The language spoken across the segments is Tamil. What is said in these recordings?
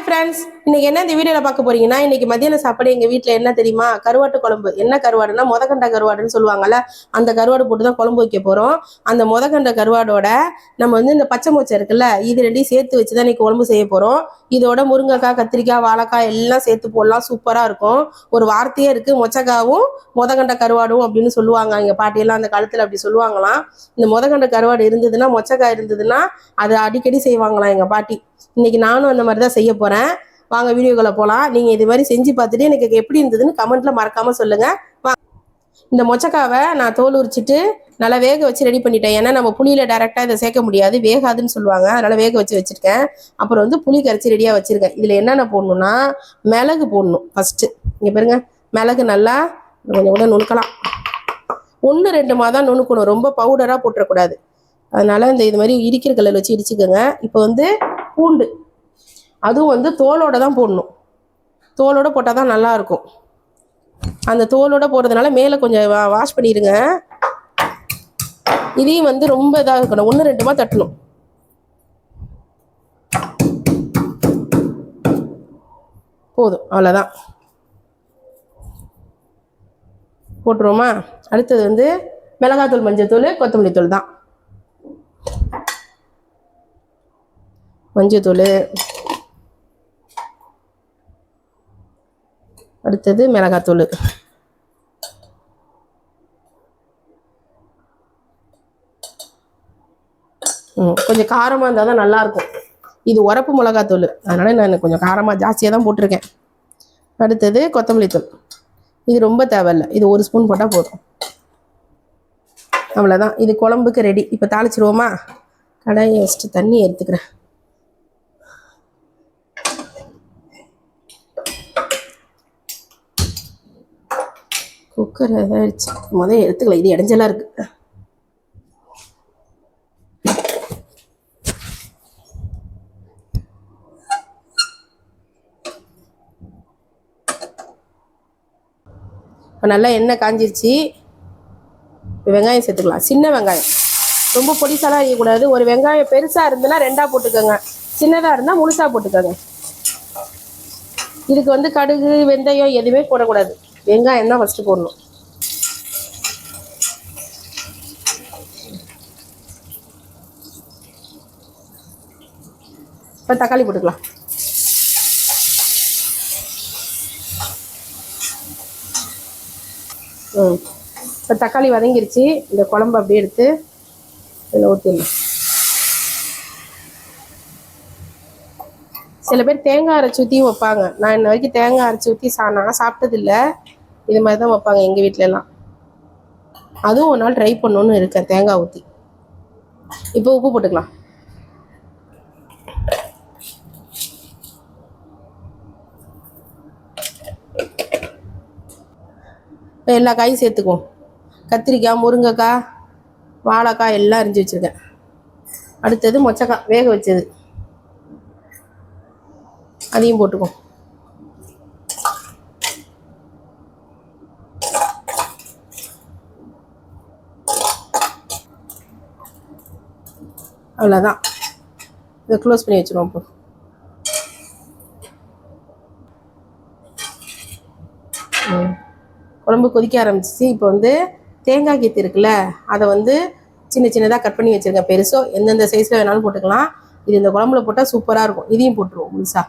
ஹாய் ஃப்ரெண்ட்ஸ் இன்னைக்கு என்ன இந்த வீடியோல பார்க்க போறீங்கன்னா இன்னைக்கு மதியான சாப்பாடு எங்க வீட்டில் என்ன தெரியுமா? கருவாட்டு குழம்பு. என்ன கருவாடுனா முதக்கண்ட கருவாடுன்னு சொல்லுவாங்கல்ல அந்த கருவாடு போட்டு தான் குழம்பு வைக்க போறோம். அந்த முதக்கண்ட கருவாடோட நம்ம வந்து இந்த பச்சை மொச்சை இருக்குல்ல இது ரெண்டையும் சேர்த்து வச்சு தான் இன்னைக்கு குழம்பு செய்ய போறோம். இதோட முருங்கைக்காய் கத்திரிக்காய் வாழைக்காய் எல்லாம் சேர்த்து போடலாம். சூப்பரா இருக்கும். ஒரு வார்த்தையே இருக்கு. மொச்சக்காவும் முதக்கண்ட கருவாடும் அப்படின்னு சொல்லுவாங்க. எங்கள் பாட்டியெல்லாம் அந்த காலத்துல அப்படி சொல்லுவாங்களாம். இந்த முதக்கண்ட கருவாடு இருந்ததுன்னா மொச்சக்காய் இருந்ததுன்னா அதை அடிக்கடி செய்வாங்களாம் எங்க பாட்டி. இன்னைக்கு நானும் அந்த மாதிரி தான் செய்ய போறேன். வாங்க வீடியோக்குள்ள போகலாம் நீங்கள் இது மாதிரி செஞ்சு பார்த்துட்டு எனக்கு எப்படி இருந்ததுன்னு கமெண்ட்டில் மறக்காமல் சொல்லுங்கள் வா. இந்த மொச்சக்காவை நான் தோல் உரிச்சிட்டு நல்லா வேக வச்சு ரெடி பண்ணிட்டேன். ஏன்னா நம்ம புளியில் டேரெக்டாக இதை சேர்க்க முடியாது. வேகாதுன்னு சொல்லுவாங்க. அதனால் வேக வச்சு வச்சுருக்கேன். அப்புறம் வந்து புளி கரைச்சி ரெடியாக வச்சுருக்கேன். இதில் என்னென்ன போடணும்னா மிளகு போடணும் ஃபஸ்ட்டு இங்கே பாருங்க. மிளகு நல்லா கொஞ்சம் கூட நுணுக்கலாம். ஒன்று ரெண்டு மாதம் நுணுக்கணும். ரொம்ப பவுடராக போட்டுறக்கூடாது. அதனால் இந்த இது மாதிரி இடிக்கிற கல்லில் வச்சு இடிச்சுக்கோங்க. இப்போ வந்து பூண்டு. அதுவும் வந்து தோலோட தான் போடணும். தோலோட போட்டால் தான் நல்லாயிருக்கும் அந்த தோலோட போடுறதுனால மேலே கொஞ்சம் வா வாஷ் பண்ணிடுங்க இதையும் வந்து ரொம்ப இதாக இருக்கணும். ஒன்று ரெண்டுமா தட்டணும். போதும். அவ்வளோதான் போட்டுருவோமா? அடுத்தது வந்து மிளகாத்தூள் மஞ்சத்தூள் கொத்தமல்லி தூள் தான். மஞ்சத்தூள் அடுத்தது மிளகாத்தூள். கொஞ்சம் காரமாக இருந்தால் தான் நல்லாயிருக்கும் இது உரப்பு மிளகாத்தூள். அதனால் நான் கொஞ்சம் காரமாக ஜாஸ்தியாக தான் போட்டிருக்கேன். அடுத்தது கொத்தமல்லி தூள். இது ரொம்ப தேவையில்லை. இது ஒரு ஸ்பூன் போட்டால் போதும். அவ்வளோதான் இது குழம்புக்கு ரெடி இப்போ தாளிச்சிருவோமா? கடாயை வச்சுட்டு தண்ணி எடுத்துக்கிறேன். குக்கர் ஆயிடுச்சு முதல் எடுத்துக்கலாம் இது இடைஞ்சலா இருக்கு. இப்போ நல்லா எண்ணெய் காஞ்சிருச்சு. இப்போ வெங்காயம் சேர்த்துக்கலாம். சின்ன வெங்காயம். ரொம்ப பொடிசாலாம் அரியக்கூடாது ஒரு வெங்காயம் பெருசாக இருந்ததுன்னா ரெண்டாக போட்டுக்கோங்க. சின்னதாக இருந்தால் முழுசாக போட்டுக்கோங்க. இதுக்கு வந்து கடுகு வெந்தயம் எதுவுமே போடக்கூடாது. வெங்காயம் தான் ஃபஸ்ட்டு போடணும். இப்போ தக்காளி போட்டுக்கலாம். ம். இப்போ தக்காளி வதங்கிருச்சு. இந்த குழம்பு அப்படியே எடுத்து இதில் ஊற்றிடலாம் சில பேர் தேங்காய் அரைச்சி ஊற்றியும் வைப்பாங்க. நான் இன்ன வரைக்கும் தேங்காய் அரைச்சி ஊற்றி சா நான் சாப்பிட்டதில்ல. இது மாதிரி தான் வைப்பாங்க எங்கள் வீட்டிலலாம் அதுவும் ஒரு நாள் ட்ரை பண்ணணுன்னு இருக்கேன் தேங்காய் ஊற்றி இப்போ உப்பு போட்டுக்கலாம். இப்போ எல்லா காயும் சேர்த்துக்குவோம். கத்திரிக்காய் முருங்கைக்காய் வாழைக்காய் எல்லாம் அரிஞ்சு வச்சுருக்கேன். அடுத்தது மொச்சக்காய் வேக வச்சது. அதையும் போட்டுக்குவோம் அவ்வளோதான் இதை க்ளோஸ் பண்ணி வச்சுருவோம் இப்போ ம். குழம்பு கொதிக்க ஆரம்பிச்சிச்சு. இப்போ வந்து தேங்காய் கீத்து இருக்குல்ல அதை வந்து சின்ன சின்னதாக கட் பண்ணி வச்சுருக்கேன். பெருசோ எந்தெந்த சைஸில் வேணாலும் போட்டுக்கலாம். இது இந்த குழம்புல போட்டால் சூப்பராக இருக்கும். இதையும் போட்டுருவோம் முழுசாக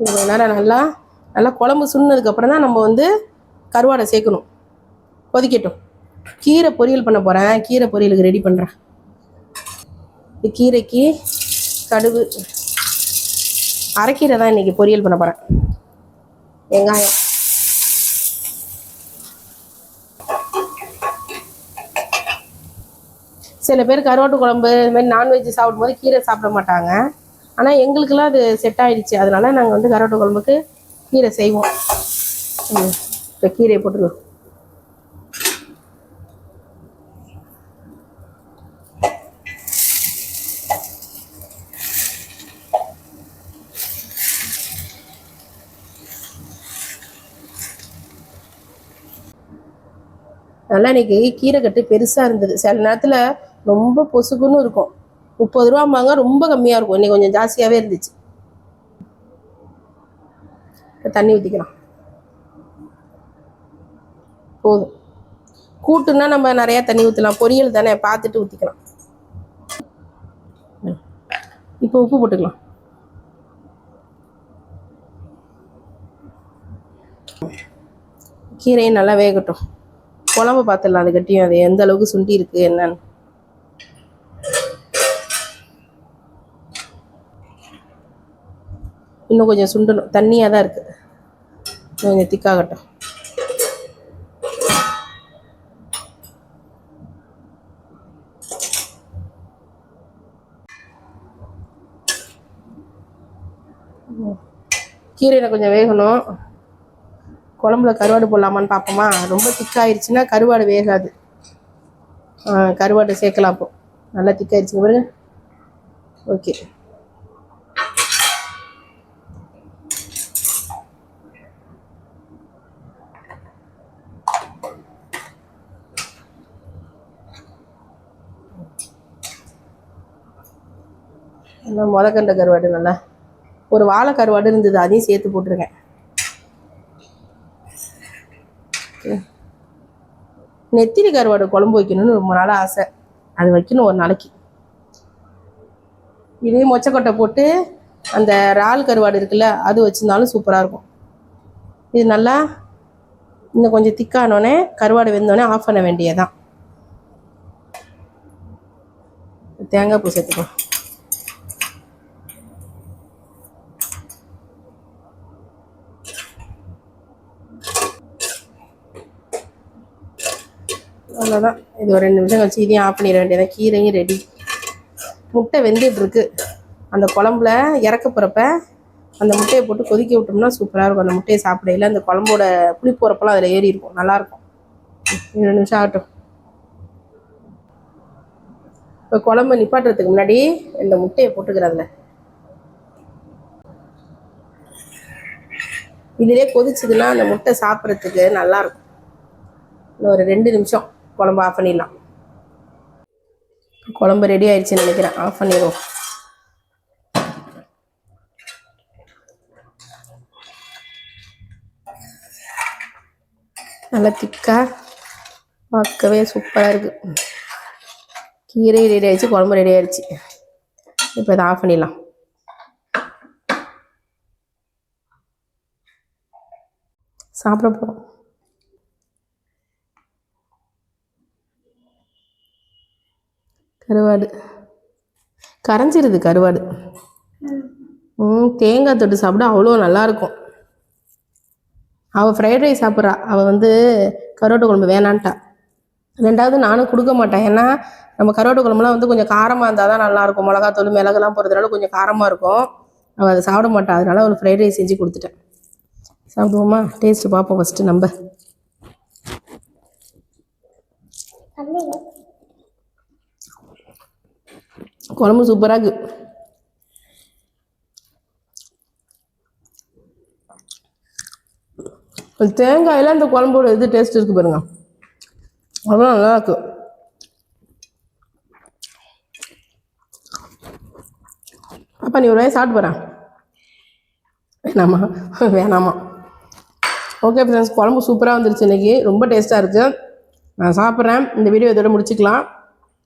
இது கொஞ்ச நேரம் நல்லா நல்லா குழம்பு சுண்ணதுக்கப்புறம் தான் நம்ம வந்து கருவாடை சேர்க்கணும். கொதிக்கட்டும். கீரை பொரியல் பண்ண போகிறேன் கீரை பொரியலுக்கு ரெடி பண்ணுறேன் இது கீரைக்கு கடுகு அரைக்கீரை தான் இன்றைக்கி பொரியல் பண்ண போகிறேன் வெங்காயம். சில பேர் கருவாட்டு குழம்பு இது மாதிரி நான்வெஜ் சாப்பிடும்போது கீரை சாப்பிட மாட்டாங்க. ஆனால் எங்களுக்கெல்லாம் அது செட் ஆயிடுச்சு. அதனால நாங்கள் வந்து கருவாட்டு குழம்புக்கு கீரை செய்வோம். ம், இப்போ கீரையை போட்டுருவோம் நல்லா இன்னைக்கு கீரை கட்டு பெருசாக இருந்தது. சில நேரத்தில் ரொம்ப பொசுக்குன்னு இருக்கும். முப்பது ரூபாம்பாங்க ரொம்ப கம்மியாக இருக்கும். இன்னைக்கு கொஞ்சம் ஜாஸ்தியாகவே இருந்துச்சு. இப்போ தண்ணி ஊற்றிக்கலாம் போதும். கூட்டுன்னா நம்ம நிறையா தண்ணி ஊற்றலாம் பொரியல் தானே பார்த்துட்டு ஊற்றிக்கலாம் இப்போ உப்பு போட்டுக்கலாம். கீரையும் நல்லா வேகட்டும். குழம்பு பார்த்துடலாம். அது கட்டியும். அது எந்த அளவுக்கு சுண்டி இருக்குது என்னன்னு. இன்னும் கொஞ்சம் சுண்டணும். தண்ணியாக தான் இருக்குது கொஞ்சம் திக்காகட்டும். கீரையில் கொஞ்சம் வேகணும். குழம்புல கருவாடு போடலாமான்னு பார்ப்போமா ரொம்ப திக்காயிருச்சுன்னா கருவாடு வேகாது. கருவாடு சேர்க்கலாம் அப்போ. நல்லா திக்காயிருச்சுங்க பாருங்க. ஓகே. நல்லா முதக்கண்ட கருவாடு நல்லா. ஒரு வாழை கருவாடு இருந்தது அதையும் சேர்த்து போட்டிருக்கேன். நெத்திரி கருவாடு குழம்பு வைக்கணும்னு ரொம்ப நாள் ஆசை. அது வைக்கணும் ஒரு நாளைக்கு. இதே மொச்சக்கொட்டை போட்டு அந்த இறால் கருவாடு இருக்குல்ல அது வச்சுருந்தாலும் சூப்பராக இருக்கும். இது நல்லா இன்னும் கொஞ்சம் திக்கானோடனே கருவாடு வெந்தோடனே ஆஃப் பண்ண வேண்டியதுதான். தேங்காய் பூ சேர்த்துக்கோ. அவ்வளோதான் இது ஒரு ரெண்டு நிமிஷம் கழிச்சு இதையும் ஆஃப் பண்ணிட வேண்டியதான் கீரையும் ரெடி முட்டை வெந்துட்டுருக்கு அந்த குழம்புல இறக்க போகிறப்ப அந்த முட்டையை போட்டு கொதிக்க விட்டோம்னா சூப்பராக இருக்கும். அந்த முட்டையை சாப்பிடையில அந்த குழம்போட புளி போகிறப்பெல்லாம் அதில் ஏறி இருக்கும். நல்லாயிருக்கும் ரெண்டு நிமிஷம் ஆகட்டும். இப்போ குழம்பு நிப்பாட்டுறதுக்கு முன்னாடி இந்த முட்டையை போட்டுக்கிறதுல இதிலே கொதிச்சதுன்னா அந்த முட்டை சாப்பிட்றதுக்கு நல்லாயிருக்கும் இன்னும் ஒரு ரெண்டு நிமிஷம். குழம்பு ஆஃப் பண்ணிடலாம். குழம்பு ரெடி ஆயிடுச்சுன்னு நினைக்கிறேன். ஆஃப் பண்ணிடுவோம். நல்லா திக்காக பார்க்கவே சூப்பராக இருக்குது கீரை ரெடி ஆயிடுச்சு குழம்பு ரெடி ஆயிடுச்சு. இப்போ இதை ஆஃப் பண்ணிடலாம். சாப்பிட போகிறோம் கருவாடு. கரைஞ்சிருது கருவாடு. ம் தேங்காய் தொட்டு சாப்பிட அவ்வளோ நல்லாயிருக்கும். அவள் ஃப்ரைட் ரைஸ் சாப்பிட்றா. அவள் வந்து கருவாட்டு குழம்பு வேணான்ட்டா. ரெண்டாவது நானும் கொடுக்க மாட்டேன். ஏன்னா நம்ம கருவாட்டு குழம்புலாம் வந்து கொஞ்சம் காரமாக இருந்தால் தான் நல்லாயிருக்கும். மிளகாத்தூள் மிளகுலாம் போகிறதுனால கொஞ்சம் காரமாக இருக்கும். அவள் அதை சாப்பிட மாட்டா. அதனால அவளுக்கு ஃப்ரைட் ரைஸ் செஞ்சு கொடுத்துட்டேன். சாப்பிடுவோமா? டேஸ்ட்டு பார்ப்போம் ஃபஸ்ட்டு நம்ம குழம்பு சூப்பராக இருக்கு. இந்த தேங்காயில அந்த குழம்போட இது டேஸ்ட் இருக்கு பாருங்க. அவ்வளோ நல்லா இருக்கு. அப்பா நீ ஒரு வயசு சாப்பிட்டு போகிறேன் வேணாமா? வேணாமா. ஓகே ஃப்ரெண்ட்ஸ் குழம்பு சூப்பராக வந்துருச்சு இன்னைக்கு. ரொம்ப டேஸ்ட்டாக இருக்குது நான் சாப்பிட்றேன். இந்த வீடியோ இதோட முடிச்சுக்கலாம்.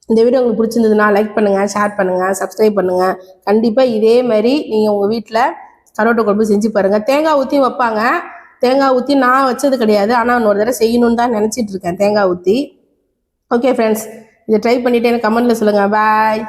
இந்த வீடியோ உங்களுக்கு பிடிச்சிருந்ததுன்னா லைக் பண்ணுங்கள் ஷேர் பண்ணுங்கள் சப்ஸ்கிரைப் பண்ணுங்கள் கண்டிப்பாக இதே மாதிரி நீங்கள் உங்கள் வீட்டில் கரோட்டை குழம்பு செஞ்சு பாருங்கள் தேங்காய் ஊற்றியும் வைப்பாங்க. தேங்காய் ஊற்றி நான் வச்சது கிடையாது. ஆனால் இன்னொரு தடவை செய்யணும்னு தான் நினச்சிட்டு இருக்கேன் தேங்காய் ஊற்றி ஓகே ஃப்ரெண்ட்ஸ் இதை ட்ரை பண்ணிவிட்டு எனக்கு கமெண்ட்டில் சொல்லுங்கள் பாய்